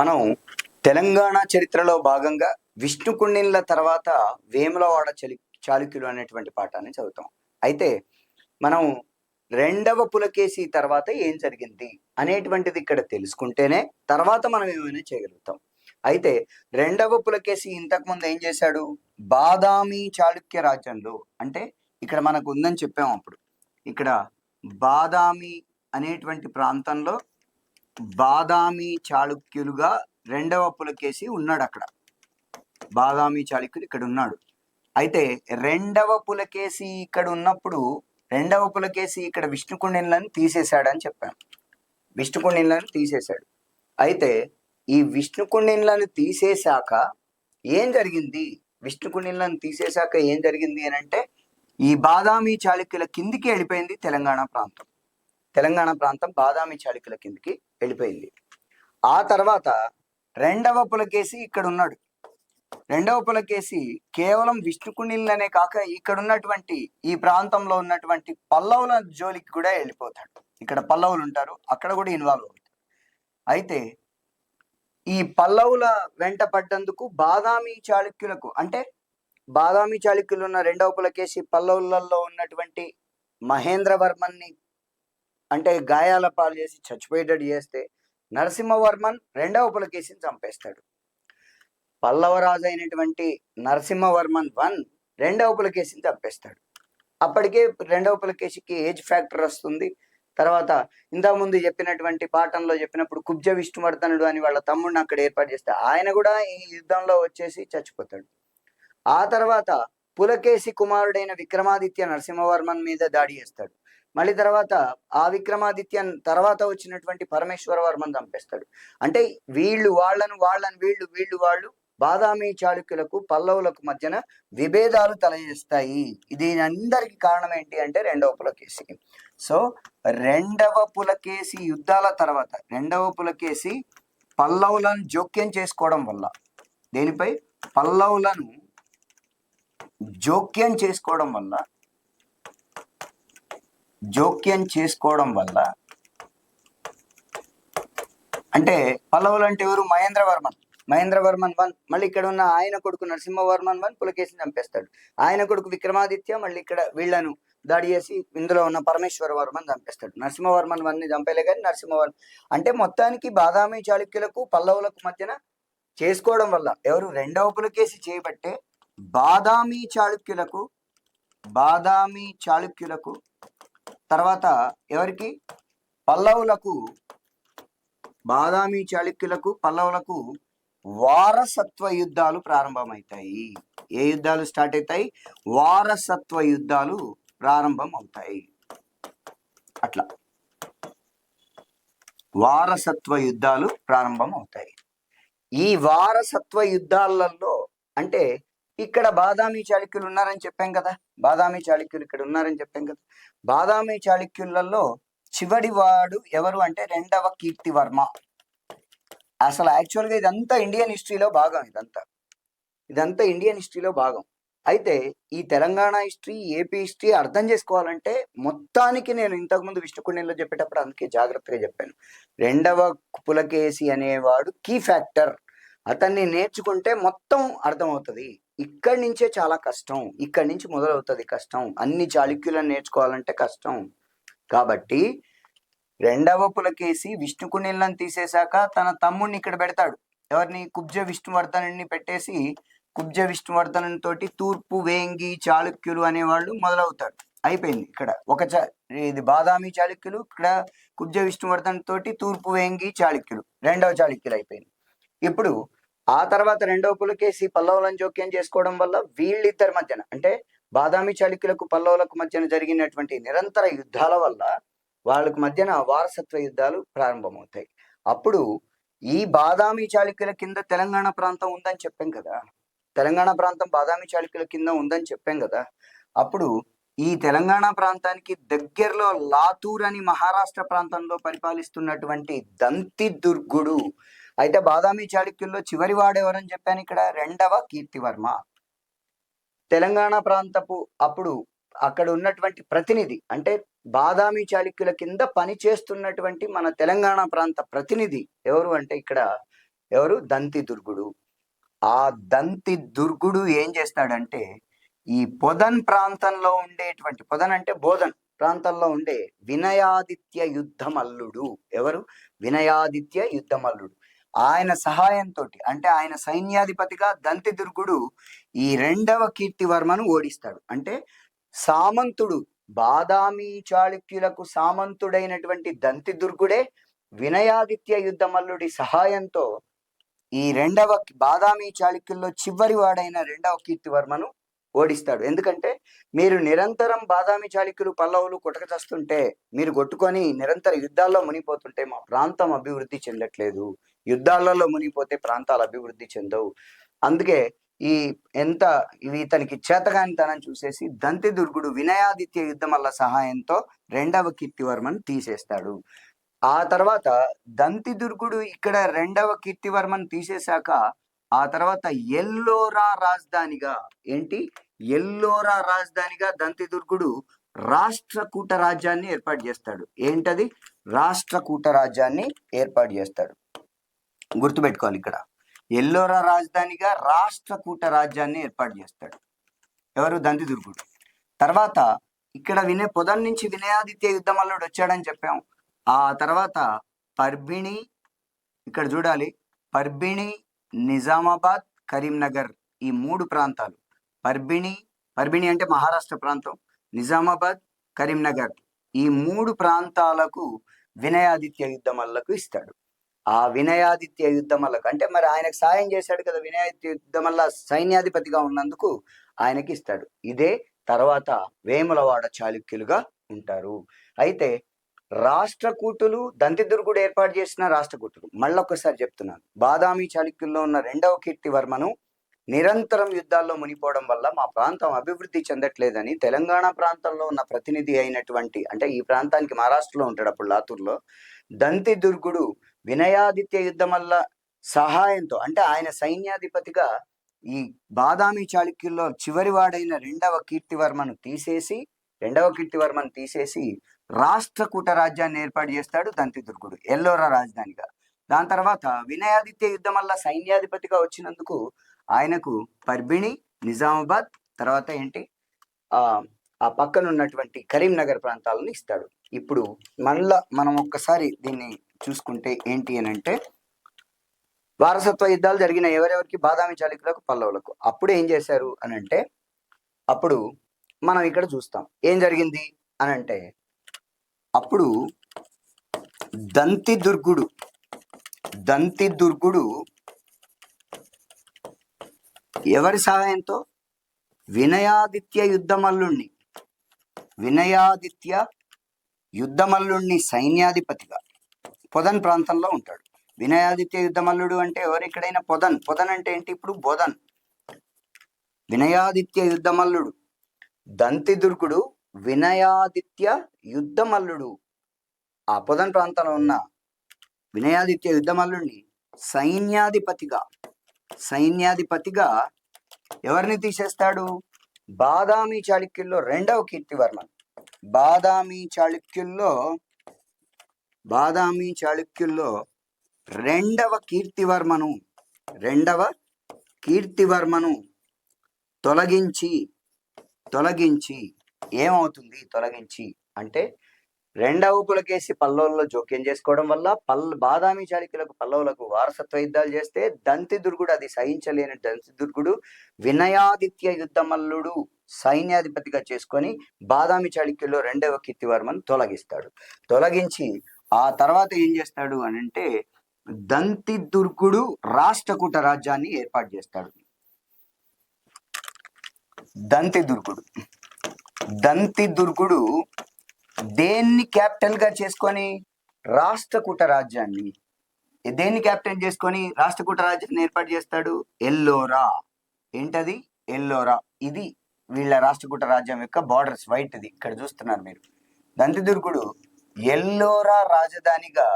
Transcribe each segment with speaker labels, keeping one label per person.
Speaker 1: మనం తెలంగాణ చరిత్రలో భాగంగా విష్ణుకుండిన్ల తర్వాత వేములవాడ చలి చాళుక్యులు అనేటువంటి పాఠాన్ని చదువుతాం. అయితే మనం రెండవ పులకేసి తర్వాత ఏం జరిగింది అనేటువంటిది ఇక్కడ తెలుసుకుంటేనే తర్వాత మనం ఏమైనా చేయగలుగుతాం. అయితే రెండవ పులకేసి ఇంతకుముందు ఏం చేశాడు? బాదామి చాళుక్య రాజ్యంలో అంటే ఇక్కడ మనకు ఉందని చెప్పాము అప్పుడు. ఇక్కడ బాదామి అనేటువంటి ప్రాంతంలో బాదామి చాళుక్యులుగా రెండవ పులకేసి ఉన్నాడు అక్కడ బాదామి చాళుక్యులు ఇక్కడ ఉన్నాడు అయితే రెండవ పులకేసి ఇక్కడ ఉన్నప్పుడు రెండవ పులకేసి ఇక్కడ విష్ణుకుండిన్లను తీసేశాడని చెప్పాను విష్ణుకుండిన్లను తీసేశాడు. అయితే ఈ విష్ణుకుండిన్లను తీసేశాక ఏం జరిగింది? విష్ణుకుండిన్లను తీసేశాక ఏం జరిగింది అని అంటే ఈ బాదామి చాళుక్యుల కిందికి వెళ్ళిపోయింది తెలంగాణ ప్రాంతం. తెలంగాణ ప్రాంతం బాదామి చాళుక్యుల కిందకి వెళ్ళిపోయింది. ఆ తర్వాత రెండవ పులకేసి ఇక్కడ ఉన్నాడు రెండవ పులకేసి కేవలం విష్ణుకుండిలనే కాక ఇక్కడ ఉన్నటువంటి ఈ ప్రాంతంలో ఉన్నటువంటి పల్లవుల జోలికి కూడా వెళ్ళిపోతాడు. ఇక్కడ పల్లవులు ఉంటారు అక్కడ కూడా ఇన్వాల్వ్ అవుతాడు. అయితే ఈ పల్లవుల వెంట పడ్డందుకు బాదామి చాళుక్యులకు అంటే బాదామి చాళుక్యులు ఉన్న రెండవ పులకేసి పల్లవులలో ఉన్నటువంటి మహేంద్రవర్మన్ని అంటే గాయాల పాలు చేసి చచ్చిపోయేటట్టు చేస్తే నరసింహవర్మన్ రెండవ పులకేశిని చంపేస్తాడు. పల్లవరాజు అయినటువంటి నరసింహవర్మన్ వన్ రెండవ పులకేశిని చంపేస్తాడు. అప్పటికే రెండవ పులకేశికి ఏజ్ ఫ్యాక్టర్ వస్తుంది. తర్వాత ఇంతకుముందు చెప్పినటువంటి పాఠంలో చెప్పినప్పుడు కుబ్జ విష్ణువర్ధనుడు అని వాళ్ళ తమ్ముడిని అక్కడ ఏర్పాటు చేస్తే ఆయన కూడా ఈ యుద్ధంలో వచ్చేసి చచ్చిపోతాడు. ఆ తర్వాత పులకేశి కుమారుడైన విక్రమాదిత్య నరసింహవర్మన్ మీద దాడి చేస్తాడు. మళ్ళీ తర్వాత ఆ విక్రమాదిత్య తర్వాత వచ్చినటువంటి పరమేశ్వర వర్మను చంపేస్తాడు. అంటే వీళ్ళు వాళ్ళను వాళ్ళని వీళ్ళు వీళ్ళు వాళ్ళు బాదామి చాళుక్యులకు పల్లవులకు మధ్యన విభేదాలు తలచేస్తాయి. దీని అందరికి కారణం ఏంటి అంటే రెండవ పులకేసి సో రెండవ పులకేసి యుద్ధాల తర్వాత రెండవ పులకేసి పల్లవులను జోక్యం చేసుకోవడం వల్ల దేనిపై? పల్లవులను జోక్యం చేసుకోవడం వల్ల జోక్యం చేసుకోవడం వల్ల అంటే పల్లవులు అంటే ఎవరు? మహేంద్రవర్మన్. మహేంద్రవర్మన్ వన్. మళ్ళీ ఇక్కడ ఉన్న ఆయన కొడుకు నరసింహవర్మన్ వన్ పులకేసి చంపేస్తాడు. ఆయన కొడుకు విక్రమాదిత్య మళ్ళీ ఇక్కడ వీళ్ళను దాడి చేసి ఇందులో ఉన్న పరమేశ్వర వర్మన్ చంపేస్తాడు. నరసింహవర్మన్ వన్ని చంపేలే కానీ నరసింహవర్మ అంటే మొత్తానికి బాదామి చాళుక్యులకు పల్లవులకు మధ్యన చేసుకోవడం వల్ల ఎవరు? రెండవ పులకేసి చేయబట్టే బాదామి చాళుక్యులకు బాదామి చాళుక్యులకు తర్వాత ఎవరికి? పల్లవులకు బాదామి చాళుక్యులకు పల్లవులకు వారసత్వ యుద్ధాలు ప్రారంభమవుతాయి. ఏ యుద్ధాలు స్టార్ట్ అవుతాయి? వారసత్వ యుద్ధాలు ప్రారంభం అవుతాయి అట్లా. వారసత్వ యుద్ధాలు ప్రారంభం అవుతాయి ఈ వారసత్వ యుద్ధాలలో అంటే ఇక్కడ బాదామి చాళుక్యులు ఉన్నారని చెప్పాం కదా. బాదామి చాళుక్యులు ఇక్కడ ఉన్నారని చెప్పాం కదా. బాదామి చాళుక్యులలో చివరి వాడు ఎవరు అంటే రెండవ కీర్తివర్మ. అసలు యాక్చువల్గా ఇదంతా ఇండియన్ హిస్టరీలో భాగం ఇదంతా. ఇదంతా ఇండియన్ హిస్టరీలో భాగం. అయితే ఈ తెలంగాణ హిస్టరీ ఏపీ హిస్టరీ అర్థం చేసుకోవాలంటే మొత్తానికి నేను ఇంతకుముందు విష్ణుకుండెంలో చెప్పేటప్పుడు అందుకే జాగ్రత్తగా చెప్పాను. రెండవ పులకేసి అనేవాడు కీ ఫ్యాక్టర్. అతన్ని నేర్చుకుంటే మొత్తం అర్థమవుతుంది. ఇక్కడి నుంచే చాలా కష్టం. ఇక్కడి నుంచి మొదలవుతుంది కష్టం. అన్ని చాళుక్యులను నేర్చుకోవాలంటే కష్టం. కాబట్టి రెండవ పులకేసి విష్ణుకుండిలను తీసేశాక తన తమ్ముడిని ఇక్కడ పెడతాడు. ఎవరిని? కుబ్జ విష్ణువర్ధనుని పెట్టేసి కుబ్జ విష్ణువర్ధను తోటి తూర్పు వేంగి చాళుక్యులు అనేవాళ్ళు మొదలవుతారు. అయిపోయింది ఇక్కడ. ఒక చా ఇది బాదామి చాళుక్యులు ఇక్కడ కుబ్జ విష్ణువర్ధన్ తోటి తూర్పు వేంగి చాళుక్యులు. రెండవ చాళుక్యులు అయిపోయింది. ఇప్పుడు ఆ తర్వాత రెండో పులకేసి పల్లవులను జోక్యం చేసుకోవడం వల్ల వీళ్ళిద్దరి మధ్యన అంటే బాదామి చాళుక్యులకు పల్లవులకు మధ్యన జరిగినటువంటి నిరంతర యుద్ధాల వల్ల వాళ్ళకు మధ్యన వారసత్వ యుద్ధాలు ప్రారంభమవుతాయి. అప్పుడు ఈ బాదామి చాళుక్యుల కింద తెలంగాణ ప్రాంతం ఉందని చెప్పాం కదా. తెలంగాణ ప్రాంతం బాదామి చాళుక్యుల కింద ఉందని చెప్పాం కదా. అప్పుడు ఈ తెలంగాణ ప్రాంతానికి దగ్గరలో లాతూర్ అని మహారాష్ట్ర ప్రాంతంలో పరిపాలిస్తున్నటువంటి దంతి దుర్గుడు అయితే బాదామి చాళుక్యుల్లో చివరి వాడెవరని చెప్పాను ఇక్కడ? రెండవ కీర్తివర్మ. తెలంగాణ ప్రాంతపు అప్పుడు అక్కడ ఉన్నటువంటి ప్రతినిధి అంటే బాదామి చాళుక్యుల కింద పని చేస్తున్నటువంటి మన తెలంగాణ ప్రాంత ప్రతినిధి ఎవరు అంటే ఇక్కడ ఎవరు? దంతి దుర్గుడు. ఆ దంతి దుర్గుడు ఏం చేస్తాడంటే ఈ పొదన్ ప్రాంతంలో ఉండేటువంటి పొదన్ అంటే బోధన్ ప్రాంతంలో ఉండే వినయాదిత్య యుద్ధమల్లుడు. ఎవరు? వినయాదిత్య యుద్ధమల్లుడు. ఆయన సహాయంతో అంటే ఆయన సైన్యాధిపతిగా దంతి దుర్గుడు ఈ రెండవ కీర్తివర్మను ఓడిస్తాడు. అంటే సామంతుడు బాదామి చాళుక్యులకు సామంతుడైనటువంటి దంతి దుర్గుడే వినయాదిత్య యుద్ధమల్లుడి సహాయంతో ఈ రెండవ బాదామి చాళుక్యుల్లో చివరి వాడైన రెండవ కీర్తివర్మను ఓడిస్తాడు. ఎందుకంటే మీరు నిరంతరం బాదామి చాళుక్యులు పల్లవులు కొట్టకచస్తుంటే మీరు కొట్టుకొని నిరంతర యుద్ధాల్లో మునిగిపోతుంటే మా ప్రాంతం అభివృద్ధి చెందట్లేదు. యుద్ధాలలో మునిగిపోతే ప్రాంతాలు అభివృద్ధి చెందవు. అందుకే ఈ ఎంత ఇవి ఇతనికి చేతగానితనం చూసేసి దంతి దుర్గుడు వినయాదిత్య యుద్ధమల్ల సహాయంతో రెండవ కీర్తివర్మను తీసేస్తాడు. ఆ తర్వాత దంతి దుర్గుడు ఇక్కడ రెండవ కీర్తివర్మను తీసేశాక ఆ తర్వాత ఎల్లోరా రాజధానిగా ఏంటి? ఎల్లోరా రాజధానిగా దంతి దుర్గుడు రాష్ట్రకూట రాజ్యాన్ని ఏర్పాటు చేస్తాడు. ఏంటది? రాష్ట్రకూట రాజ్యాన్ని ఏర్పాటు చేస్తాడు. గుర్తుపెట్టుకోవాలి ఇక్కడ. ఎల్లోరా రాజధానిగా రాష్ట్రకూట రాజ్యాన్ని ఏర్పాటు చేస్తాడు. ఎవరు? దంతి దుర్గుడు తర్వాత ఇక్కడ వినే పొదం నుంచి వినయాదిత్య యుద్ధమల్లుడు వచ్చాడని చెప్పాం. ఆ తర్వాత పర్బిణి ఇక్కడ చూడాలి. పర్బిణి నిజామాబాద్ కరీంనగర్ ఈ మూడు ప్రాంతాలు. పర్బిణి పర్బిణి అంటే మహారాష్ట్ర ప్రాంతం. నిజామాబాద్ కరీంనగర్ ఈ మూడు ప్రాంతాలకు వినయాదిత్య యుద్ధమల్లకు ఇస్తాడు. ఆ వినయాదిత్య యుద్ధమల్లకు అంటే మరి ఆయనకు సాయం చేశాడు కదా వినయాదిత్య యుద్ధమల్ల సైన్యాధిపతిగా ఉన్నందుకు ఆయనకి ఇస్తాడు. ఇదే తర్వాత వేములవాడ చాళుక్యులుగా ఉంటారు. అయితే రాష్ట్రకూటులు దంతిదుర్గుడు ఏర్పాటు చేసిన రాష్ట్రకూటులు. మళ్ళొక్కసారి చెప్తున్నాను. బాదామి చాళుక్యుల్లో ఉన్న రెండవ కీర్తివర్మను నిరంతరం యుద్ధాల్లో మునిపోవడం వల్ల మా ప్రాంతం అభివృద్ధి చెందట్లేదని తెలంగాణ ప్రాంతంలో ఉన్న ప్రతినిధి అయినటువంటి అంటే ఈ ప్రాంతానికి మహారాష్ట్రలో ఉంటాడు అప్పుడు లాతూర్లో దంతి దుర్గుడు వినయాదిత్య యుద్ధం వల్ల సహాయంతో అంటే ఆయన సైన్యాధిపతిగా ఈ బాదామి చాళుక్యుల్లో చివరి వాడైన రెండవ కీర్తివర్మను తీసేసి రెండవ కీర్తివర్మను తీసేసి రాష్ట్రకూట రాజ్యాన్ని ఏర్పాటు చేస్తాడు దంతి దుర్గుడు ఎల్లోరా రాజధానిగా. దాని తర్వాత వినయాదిత్య యుద్ధం వల్ల సైన్యాధిపతిగా వచ్చినందుకు ఆయనకు పర్బిణి నిజామాబాద్ తర్వాత ఏంటి? ఆ ఆ పక్కన ఉన్నటువంటి కరీంనగర్ ప్రాంతాలను ఇస్తాడు. ఇప్పుడు మళ్ళా మనం ఒక్కసారి దీన్ని చూసుకుంటే ఏంటి అని అంటే వారసత్వ యుద్ధాలు జరిగిన ఎవరెవరికి బాదామి చాళుక్యులకు పల్లవులకు. అప్పుడు ఏం చేశారు అని అంటే అప్పుడు మనం ఇక్కడ చూస్తాం. ఏం జరిగింది అని అంటే అప్పుడు దంతి దుర్గుడు దంతి దుర్గుడు ఎవరి సహాయంతో? వినయాదిత్య యుద్ధమల్లుణ్ణి. వినయాదిత్య యుద్ధమల్లుణ్ణి సైన్యాధిపతిగా. పొదన్ ప్రాంతంలో ఉంటాడు. వినయాదిత్య యుద్ధమల్లుడు అంటే ఎవరు? ఎక్కడైనా పొదన్. పొదన్ అంటే ఏంటి? ఇప్పుడు బోధన్. వినయాదిత్య యుద్ధమల్లుడు. దంతి దుర్గుడు వినయాదిత్య యుద్ధమల్లుడు. ఆ పొదన్ ప్రాంతంలో ఉన్న వినయాదిత్య యుద్ధమల్లుడిని సైన్యాధిపతిగా సైన్యాధిపతిగా ఎవరిని తీసేస్తాడు? బాదామి చాళుక్యుల్లో రెండవ కీర్తివర్మన్. బాదామి చాళుక్యుల్లో బాదామి చాళుక్యుల్లో రెండవ కీర్తివర్మను రెండవ కీర్తివర్మను తొలగించి తొలగించి ఏమవుతుంది? తొలగించి అంటే రెండవ పులకేసి పల్లవుల్లో జోక్యం చేసుకోవడం వల్ల పల్ బాదామి చాళుక్యులకు పల్లవులకు వారసత్వ యుద్ధాలు చేస్తే దంతి దుర్గుడు అది సహించలేని దంతి దుర్గుడు వినయాదిత్య యుద్ధమల్లుడు సైన్యాధిపతిగా చేసుకొని బాదామి చాళుక్యుల్లో రెండవ కీర్తివర్మను తొలగిస్తాడు. తొలగించి ఆ తర్వాత ఏం చేస్తాడు అని అంటే దంతి దుర్గుడు రాష్ట్రకూట రాజ్యాన్ని ఏర్పాటు చేస్తాడు. దంతి దుర్గుడు. దంతి దుర్గుడు దేన్ని క్యాపిటల్గా చేసుకొని? రాష్ట్రకూట రాజ్యాన్ని. దేన్ని క్యాపిటల్ చేసుకొని? రాష్ట్రకూట రాజ్యాన్ని ఏర్పాటు చేస్తాడు? ఎల్లోరా. ఏంటది? ఎల్లోరా. ఇది వీళ్ళ రాష్ట్రకూట రాజ్యం యొక్క బార్డర్స్ వైట్ ఇది ఇక్కడ చూస్తున్నారు మీరు. దంతి దుర్గుడు ఎల్లోరా రాజధానిగా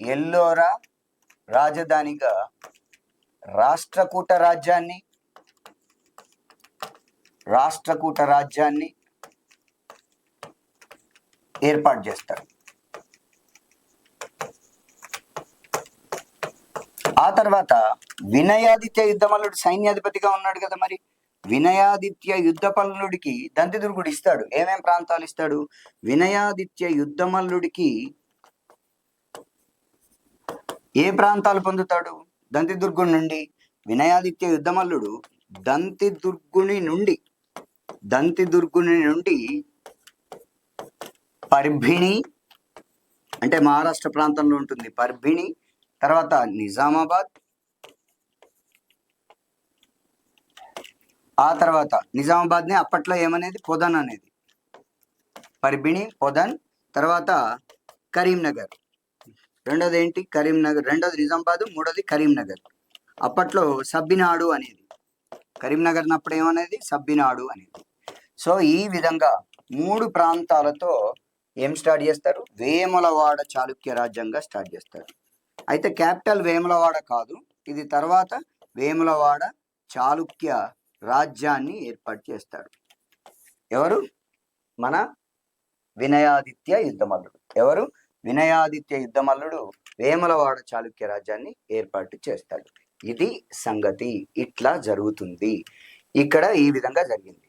Speaker 1: ఎల్లోరా రాజధానిగా రాష్ట్రకూట రాజ్యాన్ని రాష్ట్రకూట రాజ్యాన్ని ఏర్పాటు చేస్తాడు ఆ తర్వాత వినయాదిత్య యుద్ధమల్లుడు సైన్యాధిపతిగా ఉన్నాడు కదా మరి? వినయాదిత్య యుద్ధపల్లుడికి దంతిదుర్గుడు ఇస్తాడు. ఏమేం ప్రాంతాలు ఇస్తాడు? వినయాదిత్య యుద్ధమల్లుడికి ఏ ప్రాంతాలు పొందుతాడు? దంతిదుర్గుడి నుండి. వినయాదిత్య యుద్ధమల్లుడు దంతిదుర్గుని నుండి. దంతిదుర్గుని నుండి పర్భిణి అంటే మహారాష్ట్ర ప్రాంతంలో ఉంటుంది పర్భిణి తర్వాత నిజామాబాద్ ఆ తర్వాత నిజామాబాద్ని అప్పట్లో ఏమనేది? పొదన్ అనేది. పర్భిణి పొదన్ తర్వాత కరీంనగర్. రెండోది ఏంటి కరీంనగర్. రెండోది నిజామాబాద్ మూడోది కరీంనగర్. అప్పట్లో సబ్బినాడు అనేది. కరీంనగర్ అప్పుడు ఏమనేది? సబ్బినాడు అనేది. సో ఈ విధంగా మూడు ప్రాంతాలతో ఏం స్టార్ట్ చేస్తారు? వేములవాడ చాళుక్య రాజ్యంగా స్టార్ట్ చేస్తారు. అయితే క్యాపిటల్ వేములవాడ కాదు. ఇది తర్వాత వేములవాడ చాళుక్య రాజ్యాన్ని ఏర్పాటు చేస్తాడు. ఎవరు? మన వినయాదిత్య యుద్ధమల్లుడు. ఎవరు? వినయాదిత్య యుద్ధమల్లుడు వేమలవాడ చాళుక్య రాజ్యాన్ని ఏర్పాటు చేస్తాడు. ఇది సంగతి. ఇట్లా జరుగుతుంది. ఇక్కడ ఈ విధంగా జరిగింది.